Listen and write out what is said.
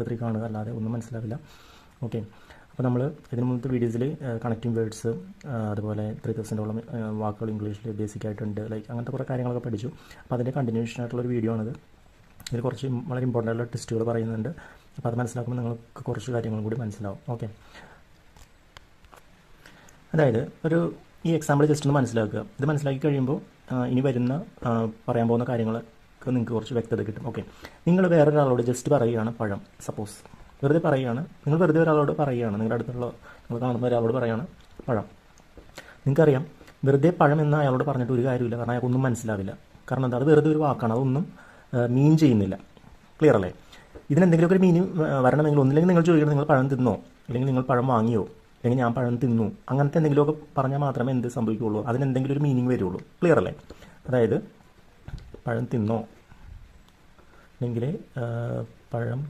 Chapter കാണുക അല്ലാതെ ഒന്നും മനസ്സിലാവില്ല. ഓക്കെ അപ്പോൾ നമ്മൾ ഇതിന് മുമ്പത്തെ വീഡിയോസിൽ കണക്റ്റിംഗ് വേർഡ്സ് അതുപോലെ ത്രീ തൗസൻഡോളം വാക്കുകൾ ഇംഗ്ലീഷിൽ ബേസിക് ആയിട്ടുണ്ട്. ലൈക്ക് അങ്ങനത്തെ കുറേ കാര്യങ്ങളൊക്കെ പഠിച്ചു. അപ്പോൾ അതിന്റെ കണ്ടിന്യൂഷൻ ആയിട്ടുള്ള ഒരു വീഡിയോ ആണിത്. ഇതിൽ കുറച്ച് വളരെ ഇമ്പോർട്ടന്റ് ആയിട്ടുള്ള ടെസ്റ്റുകൾ പറയുന്നുണ്ട്. അപ്പോൾ അത് മനസ്സിലാക്കുമ്പോൾ നിങ്ങൾക്ക് കുറച്ച് കാര്യങ്ങളും കൂടി മനസ്സിലാവും. ഓക്കെ അതായത് ഒരു ഈ എക്സാമ്പിൾ ജസ്റ്റ് ഒന്ന് മനസ്സിലാക്കുക. ഇത് മനസ്സിലാക്കി കഴിയുമ്പോൾ ഇനി വരുന്ന പറയാൻ പോകുന്ന കാര്യങ്ങളൊക്കെ നിങ്ങൾക്ക് കുറച്ച് വ്യക്തത കിട്ടും. ഓക്കെ നിങ്ങൾ വേറെ ഒരാളോട് ജസ്റ്റ് പറയുകയാണ് പഴം. സപ്പോസ് വെറുതെ പറയുകയാണ്. നിങ്ങൾ വെറുതെ ഒരാളോട് പറയുകയാണ്. നിങ്ങളുടെ അടുത്തുള്ള നിങ്ങൾ കാണുന്ന ഒരാളോട് പറയുകയാണ് പഴം. നിങ്ങൾക്കറിയാം വെറുതെ പഴം എന്ന് അയാളോട് പറഞ്ഞിട്ട് ഒരു കാര്യമില്ല കാരണം അയാൾക്കൊന്നും മനസ്സിലാവില്ല. കാരണം എന്താ? അത് വെറുതെ ഒരു വാക്കാണ്. അതൊന്നും മീൻ ചെയ്യുന്നില്ല. ക്ലിയർ അല്ലേ? ഇതിനെന്തെങ്കിലുമൊക്കെ ഒരു മീനിങ് വരണമെങ്കിൽ ഒന്നില്ലെങ്കിൽ നിങ്ങൾ ചോദിക്കണം നിങ്ങൾ പഴം തിന്നോ? അല്ലെങ്കിൽ നിങ്ങൾ പഴം വാങ്ങിയോ? അല്ലെങ്കിൽ ഞാൻ പഴം തിന്നു. അങ്ങനത്തെ എന്തെങ്കിലുമൊക്കെ പറഞ്ഞാൽ മാത്രമേ എന്ത് സംഭവിക്കുകയുള്ളൂ. അതിനെന്തെങ്കിലും ഒരു മീനിങ് വരുള്ളൂ. ക്ലിയർ അല്ലേ? അതായത് പഴം തിന്നോ? അല്ലെങ്കിൽ പഴം